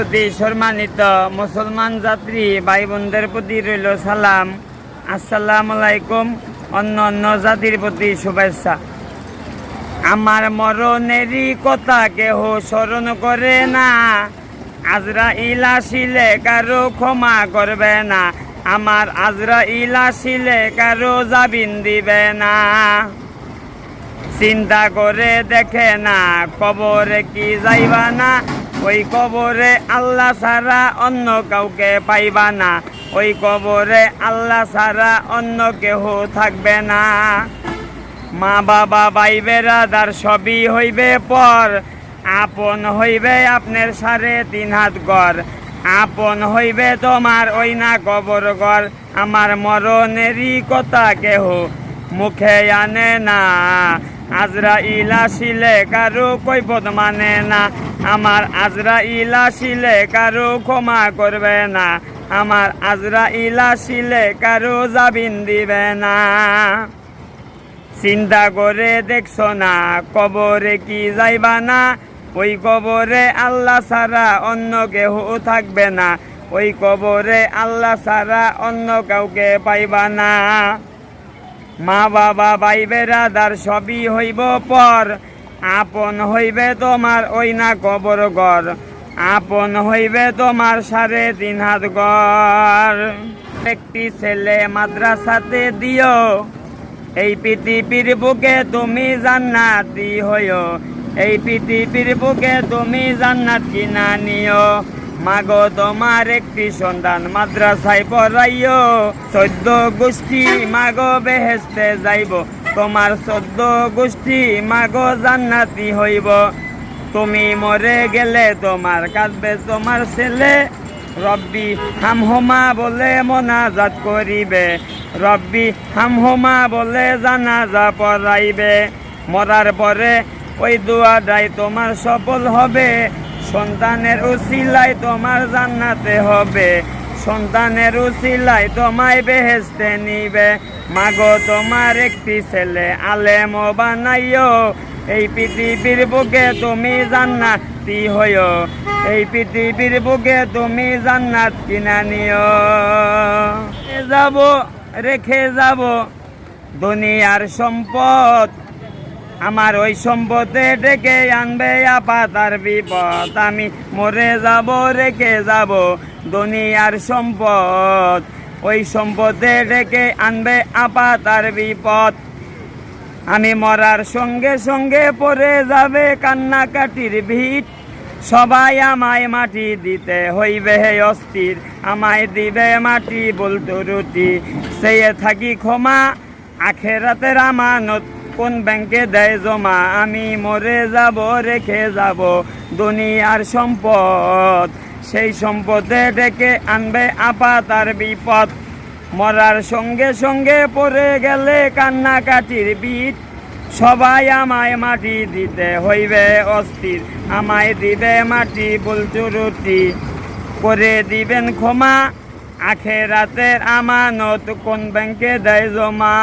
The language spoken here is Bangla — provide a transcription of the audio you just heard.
প্রতি সম্মানিত মুসলমান যাত্রী ভাই বোনদের প্রতি রইল সালাম। আসসালামু আলাইকুম, অন্য অন্য জাতির প্রতি শুভেচ্ছা। আমার মরণেরই কথা কেহ স্মরণ করে না। আজরা ইলাশিলে কারও ক্ষমা করবে না। আমার আজরা ইলাশিলে কারও জাবিন দিবে না। চিন্তা করে দেখে না, কবরে কি যাইবা না। ওই কবরে আল্লাহ ছাড়া অন্য কাউকে পাইবা না। ওই কবরে আল্লাহ ছাড়া অন্য কেহ থাকবে না। মা, বাবা, ভাই বেড়াদার সবই হইবে পর। আপন হইবে আপনার সাড়ে তিন হাত গড়। আপন হইবে তোমার ওই না কবর গড়। আমার মরণেরই কথা কেহ মুখে আনে না। আজরা ইলা শিলে কারও কৈপদ মানে না। আমার আজরা ইলা শিলে কারও ক্ষমা করবে না। আমার আজরা ইলা শিলে কারও জাবিন দিবে না। চিন্তা করে দেখছ না, কবরে কি যাইবা না? ওই কবরে আল্লাহ ছাড়া অন্য কেহ থাকবে না। ওই কবরে আল্লাহ ছাড়া অন্য কাউকে পাইবা না। মা বাবা ভাই বেড়াদার সবই হইব পর। আপন হইবে তোমার ওই না কবর ঘর। আপন হইবে তোমার সাড়ে তিন হাত ঘর। একটি ছেলে মাদ্রাসাতে দিও, এই পৃথিবীর বুকে তুমি জান্নাতি হইও। এই পৃথিবীর বুকে তুমি জান্নাত কিনা নিও। মাগো তোমার একটি সন্তান মাদ্রাসায় পড়াইও, চোদ্দ গোষ্ঠী মাগো বেহেস্তে যাইব। তোমার চোদ্দ গোষ্ঠী মাগো জান্নাতি হইব। তুমি মরে গেলে তোমার কাঁদবে তোমার ছেলে। রব্বি হামহমা বলে মোনাজাত করিবে। রব্বি হামহমা বলে জানাজা পড়াইবে। মরার পরে ওই দুয়াটাই তোমার সফল হবে। সন্তানের উসিলাই তোমার জান্নাতে হবে। সন্তানের উসিলাই তোমায় বেহেস্তে নিবে। মাগো, তোমার একটি ছেলে আলেম বানাইও এই পৃথিবীর বুকে তুমি জান্নাতি হইও এই পৃথিবীর বুকে তুমি জান্নাত কিনা নিও যাব, রেখে যাব। দুনিয়ার সম্পদ আমার ওই সম্পদে ডেকে আনবে আপা তার বিপদ। আমি মরে যাব, রেখে যাব দুনিয়ার সম্পদ। ওই সম্পদে ডেকে আনবে আপা তার বিপদ। আমি মরার সঙ্গে সঙ্গে পড়ে যাবে কান্নাকাটির ভিড় সবাই আমায় মাটি দিতে হইবে হে অস্থির। আমায় দিবে মাটি বলতো রুটি। সেই থাকি ক্ষমা, আখেরাতের আমানত কোন ব্যাংকে দেয় জমা? আমি মরে যাব, রেখে যাব। দুনিয়ার সম্পদ, সেই সম্পদে ডেকে আনবে আপা তার বিপদ। মরার সঙ্গে সঙ্গে পড়ে গেলে কান্নাকাটির বিট। সবাই আমায় মাটি দিতে হইবে অস্থির। আমায় দিবে মাটি বলচুরুটি করে দিবেন ক্ষমা। আখেরাতের আমানত কোন ব্যাংকে দেয় জমা?